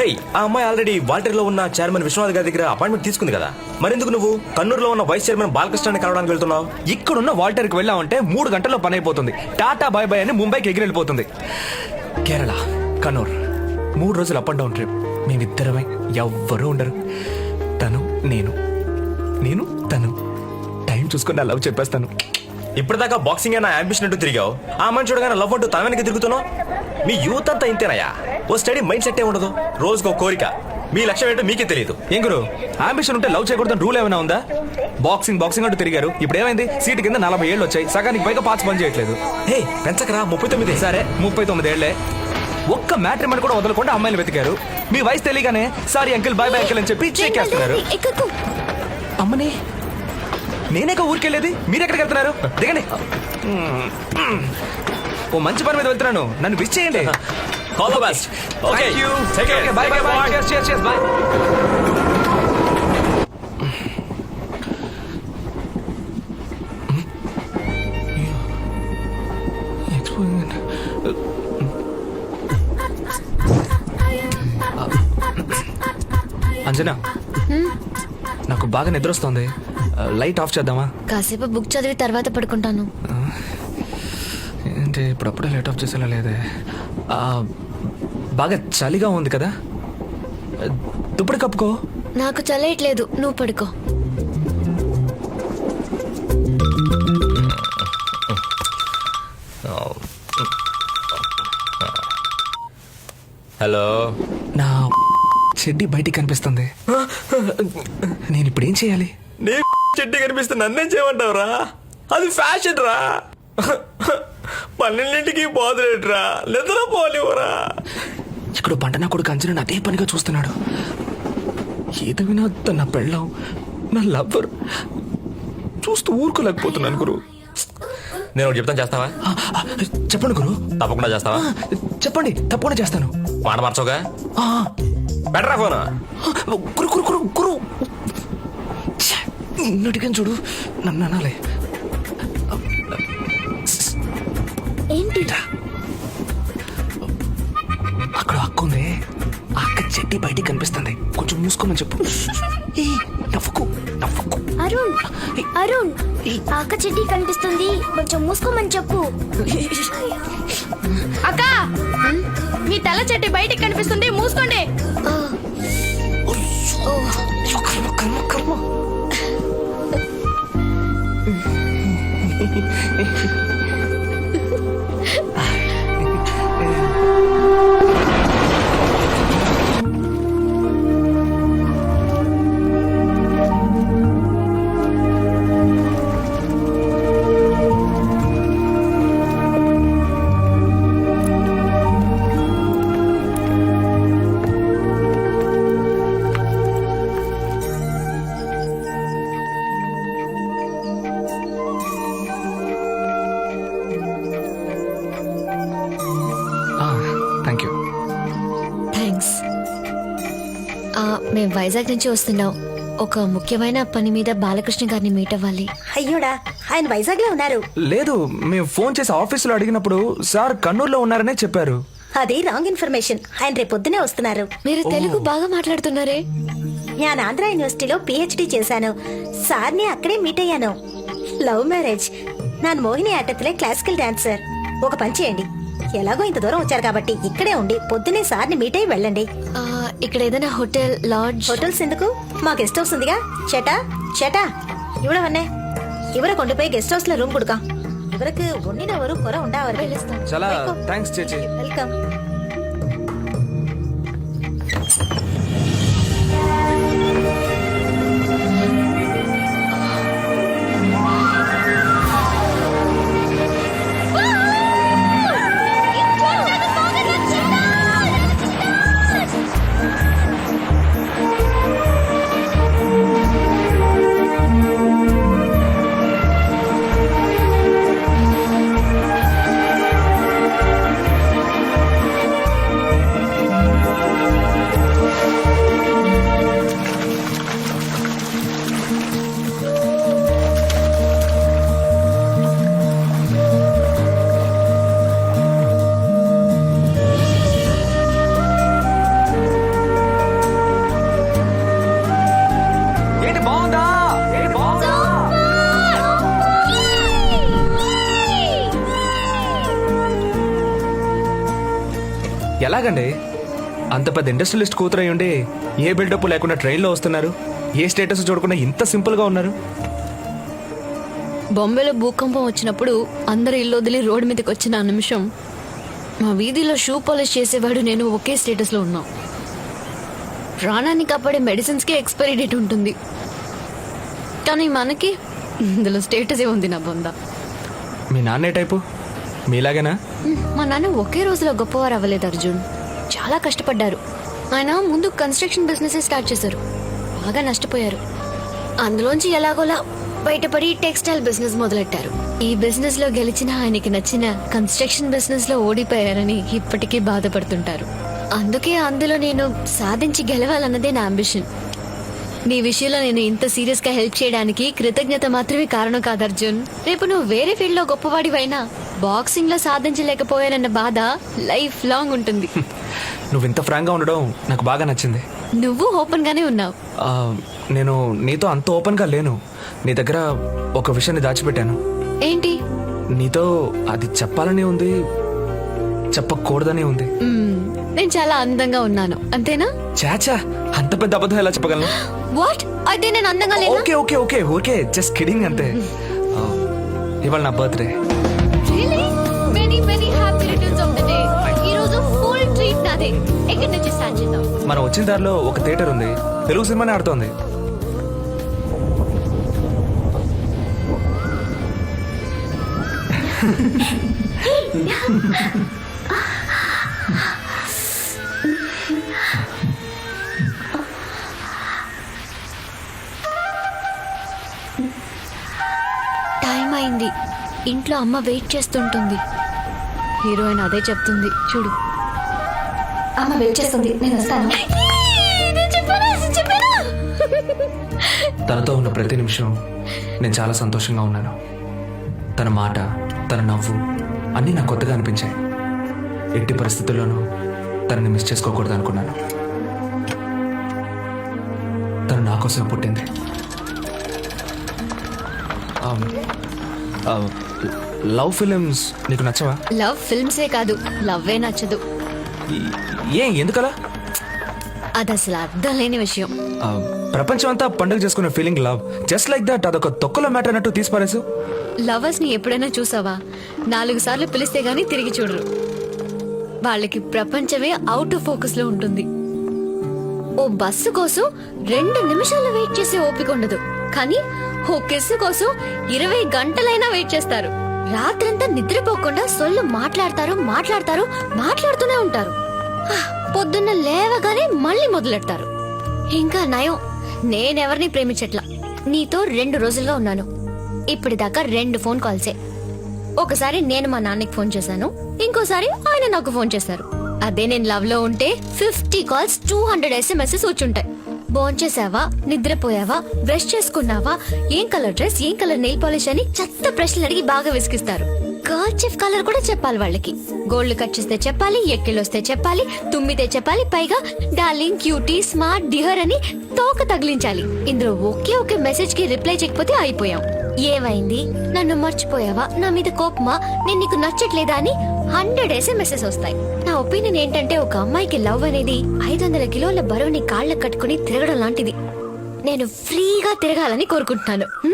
హే ఆ అమ్మాయి ఆల్రెడీ వాల్టర్లో ఉన్న చైర్మన్ విశ్వనాథ్ గారి దగ్గర అపాయింట్మెంట్ తీసుకుంది కదా. మరెందుకు నువ్వు? కన్నూరులో ఉన్న వైస్ చైర్మన్ బాలకృష్ణాన్ని కలవడానికి వెళ్తున్నావు? ఇక్కడున్న వాల్టర్కి వెళ్ళామంటే మూడు గంటల్లో పని అయిపోతుంది. టాటా బాయ్ బాయ్ అని ముంబైకి ఎగిరి వెళ్ళిపోతుంది కేరళ కన్నూర్ మూడు రోజులు అప్ అండ్ డౌన్ ట్రిప్ మేమిద్దరమే ఎవ్వరూ ఉండరు. తను నేను నేను తను. టైం చూసుకుని నా లవ్ చెప్పేస్తాను. ఇప్పటిదాకా బాక్సింగ్ అయినా అంబిషన్ అంటూ తిరిగావు. ఆ మనిషి చూడగానే లవ్ అంటూ తన వెనక తిరుగుతున్నావు? మీ యూత్ అంతా ఇంతేనయ్యా. ఓ స్టడీ మైండ్ సెట్ ఏ ఉండదు రోజుకో కోరిక. మీ లక్ష్యం ఏంటో మీకే తెలియదు ఏం గురు? అంబిషన్ ఉంటే లవ్ చేయకూడదని రూల్ ఏమైనా ఉందా? బాక్సింగ్ బాక్సింగ్ అంటూ తిరిగారు. ఇప్పుడు ఏమైంది? సీటు కింద నలభై ఏళ్ళు వచ్చాయి. సగానికి పైగా పార్ట్స్ పని చేయట్లేదు. హే పెంచకరా ముప్పై తొమ్మిది. సరే ముప్పై తొమ్మిది ఏళ్ళే ఒక్క మ్యాట్రిమని కూడా వదలకుండా అమ్మాయిలు వెతికారు. మీ వయసు తెలియగానే sorry uncle bye bye uncle అని చెప్పి చెక్కేస్తున్నారు ఎక్కకు అమ్మని నేనేక ఊరికెళ్ళేది? మీరు ఎక్కడికి వెళ్తున్నారు? దిగండి. ఓ మంచి పని మీద వెళ్తున్నాను. నన్ను విష్ చేయండి. All the best okay Thank you. Take Okay, bye, bye, bye. Cheers, cheers, cheers, bye. Anjana నాకు బాగా నిద్ర వస్తుంది. లైట్ ఆఫ్ చేద్దామా? కాసేపు బుక్ చదివి తర్వాత పడుకుంటాను. ఏంటి ఇప్పుడప్పుడే లైట్ ఆఫ్ చేసేలా లేదే? ఆ, బాగా చలిగా ఉంది కదా? దుప్పటి కప్పుకో. నాకు చల్లేయట్లేదు నువ్వు పడుకో. హలో. నా చెడ్డి బయటికి కనిపిస్తుంది. నేను ఇప్పుడు ఏం చేయాలి? నీ చెట్టు కనిపిస్తే నన్నేం చేయమంటావురా? అది ఫ్యాషన్ రా. పన్నెండింటికి పోదులేట్రా నిద్ర పోలేవురా ఇక్కడ పంట నా కొడుకు అంచనా అదే పనిగా చూస్తున్నాడు. ఏది వినా తన నా పెళ్ళం నా లవ్వర్. చూస్తూ ఊరుకోలేకపోతున్నాను గురు. నేను ఒకటి చెప్తాను చేస్తావా? చెప్పండి గురు. తప్పకుండా చేస్తావా? చెప్పండి తప్పకుండా చేస్తాను. మాట మార్చోగా బెటరా ఫోన్? గురు గురు గురు గురు. ఛే, నిన్నటికని చూడు. నన్ను అనాలి. ఏంటి? అక్కడ అక్క ఉంది ఆ అక్క చెట్టి బయటికి కనిపిస్తుంది. కొంచెం మూసుకోమని చెప్పు. ఏ నవ్వుకు నవ్వుకు. అరుణ్ అరుణ్ ఆ అక్క చెడ్డి కనిపిస్తుంది. కొంచెం మూసుకోమని చెప్పు. అక్క మీ తెల్ల చెట్టు బయటికి కనిపిస్తుంది. మూసుకోండి. కర్మ కర్మ మేము వైజాగ్ నుంచి వస్తున్నాం ఒక ముఖ్యమైన పని మీద బాలకృష్ణ గారిని మీట్ అవ్వాలి. అయ్యోడా ఆయన వైజాగ్లో ఉన్నారు. లేదు మేము ఫోన్ చేసి ఆఫీసులో అడిగినప్పుడు సార్ కన్నూరులో ఉన్నారనే చెప్పారు. అది రాంగ్ ఇన్ఫర్మేషన్. ఆయన రేపు పొద్దునే వస్తున్నారు. మీరు తెలుగు బాగా మాట్లాడుతున్నారే. నేను ఆంధ్ర యూనివర్సిటీలో పిహెచ్డి చేశాను. సార్ని అక్కడే మీట్ అయ్యాను. Love marriage. నాన్ మోహిని ఆటత్తులే క్లాసికల్ డాన్సర్ ఒక పని చేయండి. ఎలాగో ఇంత దూరం వచ్చారు కాబట్టి ఇక్కడే ఉండి పొద్దునే సార్ని మీట్ అయ్యి వెళ్ళండి. ఆ, ఇక్కడ ఏదైనా హోటల్ లాడ్జ్ హోటల్స్ ఎందుకు మా గెస్ట్ హౌస్ ఉందిగా చేటా చేటా ఇవ్వడవన్నే ఇవర కొండపోయి గెస్ట్ హౌస్ లో రూమ్ கொடுக்கா இவருக்கு ஒன்னிட ஒரு குறை உண்டா அவர்கள் వెళ్ళొస్తాం చాలా థ్యాంక్స్ చేచి வெல்கம் ఎలాగండి అంత పెద్ద ఇండస్ట్రియలిస్ట్ కూతురై ఉండి ఏ బిల్డప్ లేకుండా ట్రైన్లో వస్తున్నారు? ఏ స్టేటస్ చూడకుండా ఇంత సింపుల్గా ఉన్నారు? బొంబేలో భూకంపం వచ్చినప్పుడు అందరు ఇల్లు వదిలి రోడ్డు మీదకి వచ్చిన ఆ నిమిషం మా వీధిలో షూ పాలిష్ చేసేవాడు నేను ఒకే స్టేటస్లో ఉన్నాం. ప్రాణాన్ని కాపాడే మెడిసిన్స్కి ఎక్స్పైరీ డేట్ ఉంటుంది. కానీ మనకి ఇందులో స్టేటస్ ఏ ఉంది నా బొంద. మీ నాన్నే టైపు? మీలాగేనా? మా నాన్న ఒకే రోజులో గొప్పవారు అవ్వలేదు అర్జున్. చాలా కష్టపడ్డారు. ఆయన ముందు కన్స్ట్రక్షన్ బిజినెస్ స్టార్ట్ చేశారు. బాగా నష్టపోయారు. అందులోంచి ఎలాగోలా బయటపడి టెక్స్టైల్ బిజినెస్ మొదలెట్టారు. ఈ బిజినెస్లో గెలిచిన ఆయనకి నచ్చిన కన్స్ట్రక్షన్ బిజినెస్లో ఓడిపోయారని ఇప్పటికీ బాధపడుతుంటారు. అందుకే అందులో నేను సాధించి గెలవాలన్నదే నా అంబిషన్ నీ విషయంలో నేను ఇంత సీరియస్గా హెల్ప్ చేయడానికి కృతజ్ఞత మాత్రమే కారణం కాదు అర్జున్. రేపు నువ్వు వేరే ఫీల్డ్లో గొప్పవాడివైనా బాక్సింగ్లో సాధించలేకపోయానన్న బాధ లైఫ్ లాంగ్ ఉంటుంది. నువ్వు ఇంత ఫ్రాంక్గా ఉండడం నాకు బాగా నచ్చింది. నువ్వు ఓపెన్ గానే ఉన్నావు. ఆ, నేను నీతో అంత ఓపెన్గా లేను. నీ దగ్గర ఒక విషయాన్ని దాచిపెట్టాను. ఏంటి? నీతో అది చెప్పాలని ఉంది చెప్పకూడదని ఉంది. మ్మ్, నేను చాలా అందంగా ఉన్నాను. అంతేనా? చాచా అంత పెద్ద అబద్ధం ఎలా చెప్పగలను? వాట్? అయితే నేను అందంగా లేనా? Okay okay okay okay just kidding అంతే. ఆ, ఇవాళ నా బర్త్డే. నాదే. ఎక్కడి నుంచి start చేద్దాం? మనం వచ్చిన దారిలో ఒక థియేటర్ ఉంది. తెలుగు సినిమానే ఆడుతోంది. టైం అయింది. ఇంట్లో అమ్మ వెయిట్ చేస్తుంటుంది. హీరోయిన్ అదే చెప్తుంది. చూడు. అమ్మ వెయిట్ చేస్తుంది. నేను వస్తాను. తనతో ఉన్న ప్రతి నిమిషం నేను చాలా సంతోషంగా ఉన్నాను. తన మాట తన నవ్వు అన్నీ నాకు కొత్తగా అనిపించాయి. ఎట్టి పరిస్థితుల్లోనూ తనని మిస్ చేసుకోకూడదు అనుకున్నాను. తను నా కోసం పుట్టింది. లవ్ ఫిలిమ్స్ నీకు నచ్చవా? లవ్ ఫిల్మ్సే కాదు లవ్వే నచ్చదు. ఏ ఎందుకలా? అది అసలు అర్థం లేని విషయం. ఆ, ప్రపంచం అంతా పండుగ చేసుకునే feeling love just like that అదొక తొక్కలో మ్యాటర్ అన్నట్టు తీసిపారేసు. లవర్స్ని ఎప్పుడైనా చూసావా? నాలుగు సార్లు పిలిస్తే గానీ తిరిగి చూడరు. వాళ్ళకి ప్రపంచమే అవుట్ ఆఫ్ ఫోకస్లో ఉంటుంది. ఓ బస్సు కోసం రెండు నిమిషాలు వెయిట్ చేసే ఓపిక ఉండదు. కానీ ఓ కిస్సు కోసం ఇరవై గంటలైనా వెయిట్ చేస్తారు. రాత్రంతా నిద్రపోకుండా సొల్లు మాట్లాడతారు మాట్లాడతారు మాట్లాడుతూనే ఉంటారు. పొద్దున్న లేవగానే మళ్ళీ మొదలెడతారు. ఇంకా నయం నేనెవరిని ప్రేమించట్లా? నీతో రెండు రోజుల్లో ఉన్నాను. ఇప్పటిదాకా రెండు ఫోన్ కాల్సే. ఒకసారి నేను మా నాన్నకి ఫోన్ చేశాను ఇంకోసారి ఆయన నాకు ఫోన్ చేశారు. అదే నేను లవ్లో ఉంటే fifty calls two hundred SMS వచ్చుంటాయి. భోంచేసావా నిద్రపోయావా? బ్రష్ చేసుకున్నావా? ఏం కలర్ డ్రెస్ ఏం కలర్ నెయిల్ పాలిష్ అని చెత్త ప్రశ్నలు అడిగి బాగా విసిగిస్తారు. కర్చీఫ్ కలర్ కూడా చెప్పాలి వాళ్ళకి. గోల్డ్ కట్ చేస్తే చెప్పాలి ఎక్కిలొస్తే చెప్పాలి తుమ్మితే చెప్పాలి పైగా డార్లింగ్ క్యూటీ స్మార్ట్ డిహర్ అని తోక తగిలించాలి. ఇందులో ఒకే ఒకే మెసేజ్కి రిప్లై చేయకపోతే అయిపోయాం. ఏమైంది? నన్ను మర్చిపోయావా? నా మీద కోపమా? నేను నీకు నచ్చట్లేదా అని హండ్రెడ్ ఎస్ఎంఎస్ఎస్ వస్తాయి. నా ఒపీనియన్ ఏంటంటే ఒక అమ్మాయికి లవ్ అనేది ఐదు వందల కిలోల బరువుని కాళ్ళకు కట్టుకుని తిరగడం లాంటిది. నేను ఫ్రీగా తిరగాలని కోరుకుంటున్నాను.